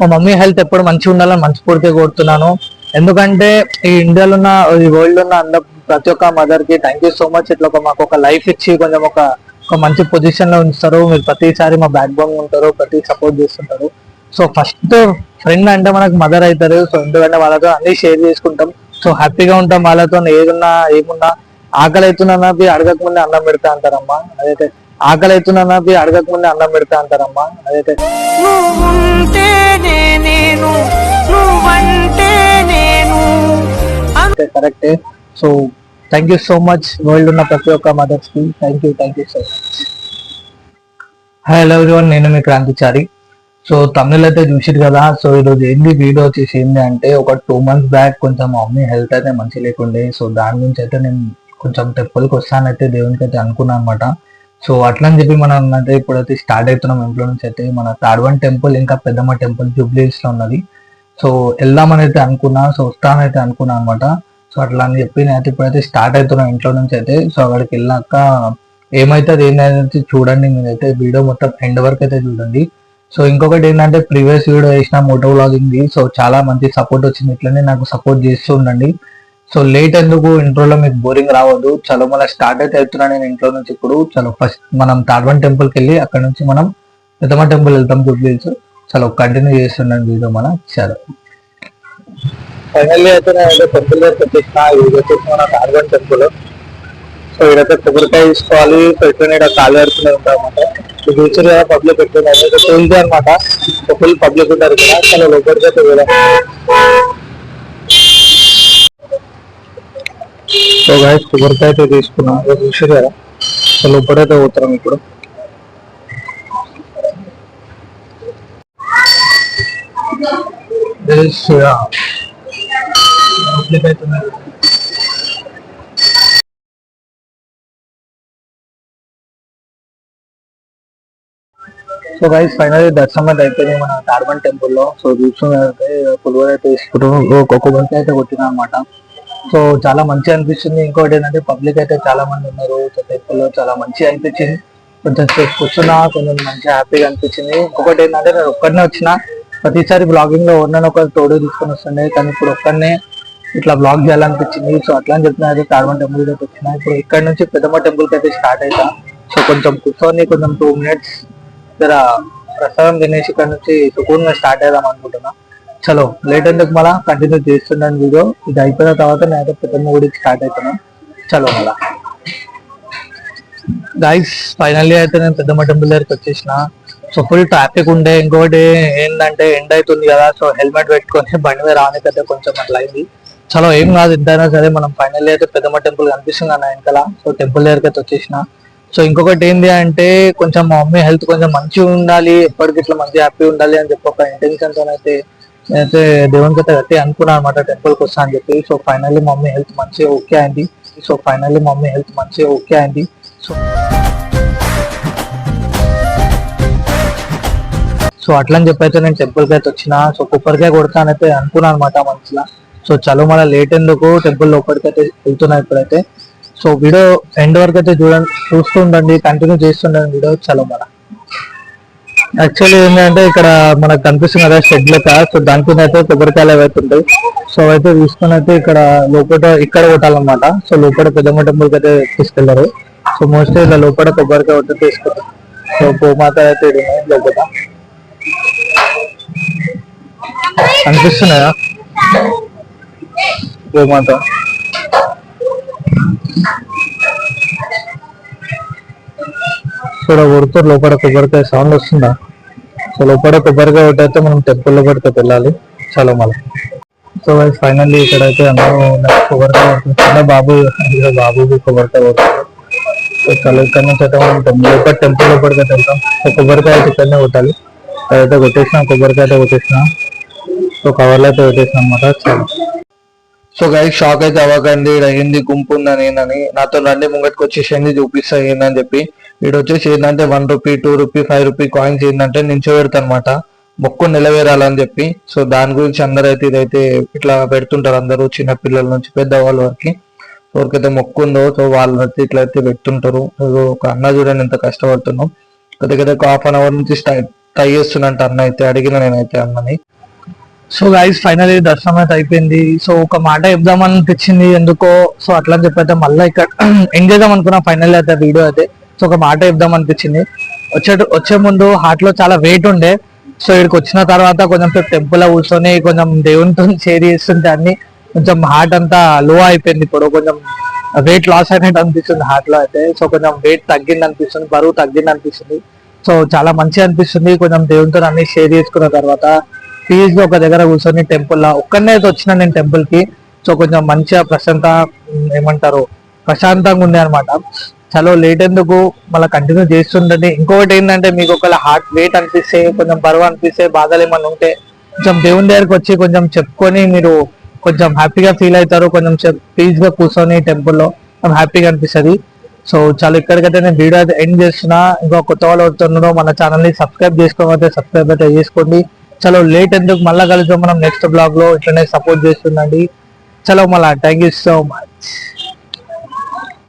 మా mummy health ఎప్పుడు మంచిగా ఉండాలని మనస్ఫూర్తిగా కోరుతున్నాను. ఎందుకంటే ఈ ఇండియాలో ఉన్న ఈ వరల్డ్ ఉన్న అందరు ప్రతి ఒక్క మదర్కి థ్యాంక్ యూ సో మచ్ ఇట్లా ఒక మాకు ఒక లైఫ్ ఇచ్చి కొంచెం ఒక ఒక మంచి పొజిషన్లో ఉంచుతారు. మీరు ప్రతిసారి మా బ్యాక్ బోన్ ఉంటారు ప్రతి సపోర్ట్ చేస్తుంటారు. సో ఫస్ట్ ఫ్రెండ్ అంటే మనకు మదర్ అవుతారు సో ఎందుకంటే వాళ్ళతో అన్ని షేర్ చేసుకుంటాం. సో హ్యాపీగా ఉంటాం వాళ్ళతో. ఏదున్నా ఏమున్నా ఆకలి అవుతున్నా అడగకముందే అన్నం పెడతా అంటారమ్మా. అదైతే ఆకలి అవుతున్నా అడగక ముందే అన్నం పెడతా అంటారమ్మా. అదైతే కరెక్టే. So thank you so much world ఉన్న ప్రతి ఒక్క మదర్స్కి thank you thank you so much hello everyone నేను మీ క్రాంతిచారి సో తమిళ అయితే చూసిరు కదా. సో ఈరోజు ఏంది వీడియో వచ్చేసి ఏంది అంటే ఒక టూ మంత్స్ బ్యాక్ కొంచెం మమ్మీ హెల్త్ అయితే మంచి లేకుండే. సో దాని గురించి అయితే నేను కొంచెం టెంపుల్కి వస్తానైతే దేవునికి అయితే అనుకున్నాను అనమాట సో అట్లా అని చెప్పి మనం అంటే ఇప్పుడైతే స్టార్ట్ అవుతున్నాం ఇంట్లో నుంచి అయితే మన తాడ్వన్ టెంపుల్ ఇంకా పెద్దమ్మ టెంపుల్ జూబ్లీస్లో ఉన్నది. సో వెళ్దామని అయితే అనుకున్నా సో వస్తానైతే అనుకున్నా అనమాట సో అట్లా అని చెప్పి నేనైతే ఇప్పుడైతే స్టార్ట్ అవుతున్నాం ఇంట్లో నుంచి అయితే. సో అక్కడికి వెళ్ళాక ఏమైతుంది ఏంటనేది చూడండి మీరైతే వీడియో మొత్తం ఎండ్ వరకు అయితే చూడండి. సో ఇంకొకటి ఏంటంటే ప్రీవియస్ వీడియో వేసిన మోటో వ్లాగింగ్ సో చాలా మంచి సపోర్ట్ వచ్చింది. ఇట్లనే నాకు సపోర్ట్ చేస్తూ ఉండండి. సో లేట్ ఎందుకు ఇంట్రోలో మీకు బోరింగ్ రావద్దు? చలో మళ్ళీ స్టార్ట్ అయితే వెళ్తున్నా నేను ఇంట్లో నుంచి ఇప్పుడు. చలో ఫస్ట్ మనం తాడ్వన్ టెంపుల్కి వెళ్ళి అక్కడ నుంచి మనం పెద్దమ్మ టెంపుల్ వెళ్తాం జూబ్లీస్ చలో కంటిన్యూ చేస్తున్నాను వీడియో మన చలో. ఫైనల్లీ అయితే నేను టెంపుల్ దగ్గరికి వచ్చేసిన. ఇది వచ్చేసి మన తాడ్వన్ టెంపుల్ సో ఇదైతే కొబ్బరికాయ తీసుకోవాలి. సో ఇట్లా ఇక్కడ కాలు ఉంటాం అనమాట ఇది చూసారు కదా పబ్లిక్ ఎక్కువ అయితే అనమాట ఫుల్ పబ్లిక్ ఉంటారు ఇక్కడ చాలా లోపలికి అయితే సో గాయస్ కొబ్బరికాయ అయితే తీసుకున్నాం ఇది చూసారు కదా సో లోపలైతే పోతున్నాం ఇప్పుడు. సో గైస్ ఫైనల్ దర్శనం అయితే అయిపోయింది మన కార్బన్ టెంపుల్లో. సో చూసుకున్నట్లయితే పులివర్ అయితే తీసుకుంటాం ఒక్కొక్క బంతి అయితే కొట్టినా అనమాట సో చాలా మంచి అనిపిస్తుంది. ఇంకోటి ఏంటంటే పబ్లిక్ అయితే చాలా మంది ఉన్నారు. సో టెంపుల్ చాలా మంచి అనిపించింది. కొంచెం సేపు కూర్చున్నా కొంచెం మంచి హ్యాపీగా అనిపించింది. ఇంకొకటి ఏంటంటే నేను ఒక్కడనే వచ్చిన. ప్రతిసారి బ్లాగింగ్లో ఉన్నాను ఒక తోడు తీసుకొని వస్తుండే. కానీ ఇప్పుడు ఒక్కడనే ఇట్లా బ్లాగ్ చేయాలనిపించింది. సో అట్లా అని చెప్పిన అయితే టార్బన్ టెంపుల్ అయితే వచ్చిన. ఇప్పుడు ఇక్కడ నుంచి పెద్దమ్మ టెంపుల్కి అయితే స్టార్ట్ అవుతా సో కొంచెం కూర్చొని కొంచెం టూ మినిట్స్ జర ప్రసాదం తినేసి ఇక్కడ నుంచి సుకూన్గా స్టార్ట్ అవుదాం అనుకుంటున్నా. చలో లేట్ ఎందుకు మళ్ళా? కంటిన్యూ చేస్తున్నాను వీడియో ఇది అయిపోయిన తర్వాత నేను పెద్దమ్మ గుడికి స్టార్ట్ అవుతున్నాను చలో మళ్ళా. గైస్ ఫైనల్లీ అయితే నేను పెద్దమ్మ టెంపుల్ దగ్గరికి వచ్చేసిన. సో ఫుల్ ట్రాఫిక్ ఉండే. ఇంకోటి ఏంటంటే ఎండ్ అవుతుంది కదా. సో హెల్మెట్ పెట్టుకొని బండి మీద రానికైతే కొంచెం అట్లా అయింది. చలో ఏం కాదు. ఎంతైనా సరే మనం ఫైనల్లీ అయితే పెద్దమ్మ టెంపుల్ కనిపిస్తుంది అన్న వెనకాల. సో టెంపుల్ దగ్గరికి అయితే వచ్చేసిన. సో ఇంకొకటి ఏంటి అంటే కొంచెం మా మమ్మీ హెల్త్ కొంచెం మంచిగా ఉండాలి. ఎప్పటికి ఇట్లా మంచి హ్యాపీ ఉండాలి అని చెప్పి ఒక ఇంటెన్షన్తో అయితే నేనైతే దేవునికి అయితే కట్టి అనుకున్నాను అనమాట టెంపుల్కి వస్తా అని చెప్పి. సో ఫైనల్లీ మమ్మీ హెల్త్ మంచిగా ఓకే అయింది. సో ఫైనల్లీ మమ్మీ హెల్త్ మంచిగా ఓకే అయింది. సో సో అట్లా అని చెప్పి అయితే నేను టెంపుల్కి అయితే వచ్చిన. సో కుప్పరికాయ కొడతానైతే అనుకున్నాను అనమాట మనసులో. సో చలో మళ్ళీ లేట్ ఎందుకు టెంపుల్ లోపలికి అయితే వెళ్తున్నా ఇప్పుడైతే. సో వీడియో ఎండ్ వరకు అయితే చూడండి చూస్తుండండి కంటిన్యూ చేస్తుండండి వీడియో. చలో మళ్ళీ. యాక్చువల్లీ ఏంటంటే ఇక్కడ మనకు కనిపిస్తుంది కదా షెడ్ లెక్క. సో దాని కింద అయితే కొబ్బరికాయలు అయితే ఉంటాయి. సో అయితే తీసుకొని అయితే ఇక్కడ లోపల ఇక్కడ కొట్టాలన్నమాట. సో లోపల పెద్దమ్మ టెంపుల్కి అయితే తీసుకెళ్ళారు. సో మోస్ట్లీ ఇలా లోపల కొబ్బరికాయ కొట్టి తీసుకెళ్తారు సో గోమాత అయితే లోపల కనిపిస్తున్నాయా? గోమాత. చూడ కొడుతారు లోపల కొబ్బరికాయ సౌండ్ వస్తుందా? సో లోపల కొబ్బరికాయ ఒకటి మనం టెంపుల్ లోపలికి వెళ్ళాలి. చాలా మళ్ళీ సో ఫైనల్లీ ఇక్కడైతే అందరూ కొబ్బరికాయ చిన్న బాబు బాబుకి కొబ్బరికాయ కొడుతున్నారు సో చాలా ఇక్కడ నుంచి అయితే మనం టెంపుల్ లోపల టెంపుల్ లోపలికి వెళ్తాం. సో కొబ్బరికాయ అయితే ఇక్కడనే కొట్టాలి. అదైతే కొట్టేసిన కొబ్బరికాయ అయితే కొట్టేసిన. సో కవర్లో అయితే కొట్టేసిన అనమాట చాలా. సో గై షాక్ అయితే అవ్వకండి. అయింది గుంపు ఉందని ఏందని. నాతో రండి ముంగటికి వచ్చేసింది చూపిస్తా ఏందని చెప్పి. వీడు వచ్చేసి ఏంటంటే one rupee two rupee five rupee coins ఏంటంటే నించో పెడతానమాట మొక్కు నిలవేరాలని చెప్పి. సో దాని గురించి అందరూ అయితే ఇదైతే ఇట్లా పెడుతుంటారు అందరూ చిన్న పిల్లల నుంచి పెద్దవాళ్ళ వరకు. ఎవరికైతే మొక్కు ఉందో సో వాళ్ళు అయితే ఇట్లా అయితే పెడుతుంటారు. ఒక అన్న చూడండి ఎంత కష్టపడుతున్నాం కొద్ది ఒక హాఫ్ అన్ అవర్ నుంచి ట్రై చేస్తున్నట్టు అన్న అయితే అడిగిన నేనైతే అన్నని. సో గైస్ ఫైనలీ దర్శనం అయితే అయిపోయింది. సో ఒక మాట చెప్దామని అనిపించింది ఎందుకో. సో అట్లా అని చెప్పి అయితే మళ్ళీ ఇక్కడ ఎండ్ చేద్దాం అనుకున్నా. ఫైనల్ అయితే వీడియో అయితే. సో ఒక మాట చెప్దాం అనిపించింది. వచ్చే వచ్చే ముందు హార్ట్లో చాలా వెయిట్ ఉండే. సో ఇక్కడికి వచ్చిన తర్వాత కొంచెం సేపు టెంపుల్లో కూర్చొని కొంచెం దేవునితో షేర్ చేస్తుంటే అన్ని కొంచెం హార్ట్ అంతా లో అయిపోయింది ఇప్పుడు. కొంచెం వెయిట్ లాస్ అయినట్టు అనిపిస్తుంది హార్ట్లో అయితే. సో కొంచెం వెయిట్ తగ్గింది అనిపిస్తుంది బరువు తగ్గింది అనిపిస్తుంది. సో చాలా మంచిగా అనిపిస్తుంది కొంచెం దేవునితో అన్ని షేర్ చేసుకున్న తర్వాత. పీస్గా ఒక దగ్గర కూర్చొని టెంపుల్లో ఒక్కనే వచ్చిన నేను టెంపుల్కి. సో కొంచెం మంచిగా ప్రశాంత ఏమంటారు ప్రశాంతంగా ఉంది అనమాట చలో లేట్ ఎందుకు? మళ్ళీ కంటిన్యూ చేస్తుండండి. ఇంకొకటి ఏంటంటే మీకు ఒకవేళ హార్ట్ వెయిట్ అనిపిస్తే కొంచెం బరువు అనిపిస్తే బాధలు ఏమన్నా ఉంటే కొంచెం దేవుని దగ్గరికి వచ్చి కొంచెం చెప్పుకొని మీరు కొంచెం హ్యాపీగా ఫీల్ అవుతారు. కొంచెం పీస్గా కూర్చొని టెంపుల్లో హ్యాపీగా అనిపిస్తుంది. సో చాలా ఇక్కడికైతే నేను వీడియో అయితే ఎండ్ చేస్తున్నా. ఇంకా కొత్త వాళ్ళు అవుతున్నారో మన ఛానల్ని సబ్స్క్రైబ్ చేసుకోకపోతే సబ్స్క్రైబ్ అయితే చేసుకోండి. చాలా లేట్ ఎందుకు? మళ్ళీ కలుద్దాం మనం నెక్స్ట్ బ్లాగ్లో ఇట్లనే సపోర్ట్ చేస్తుండండి. చలో మళ్ళీ థ్యాంక్ యూ సో మచ్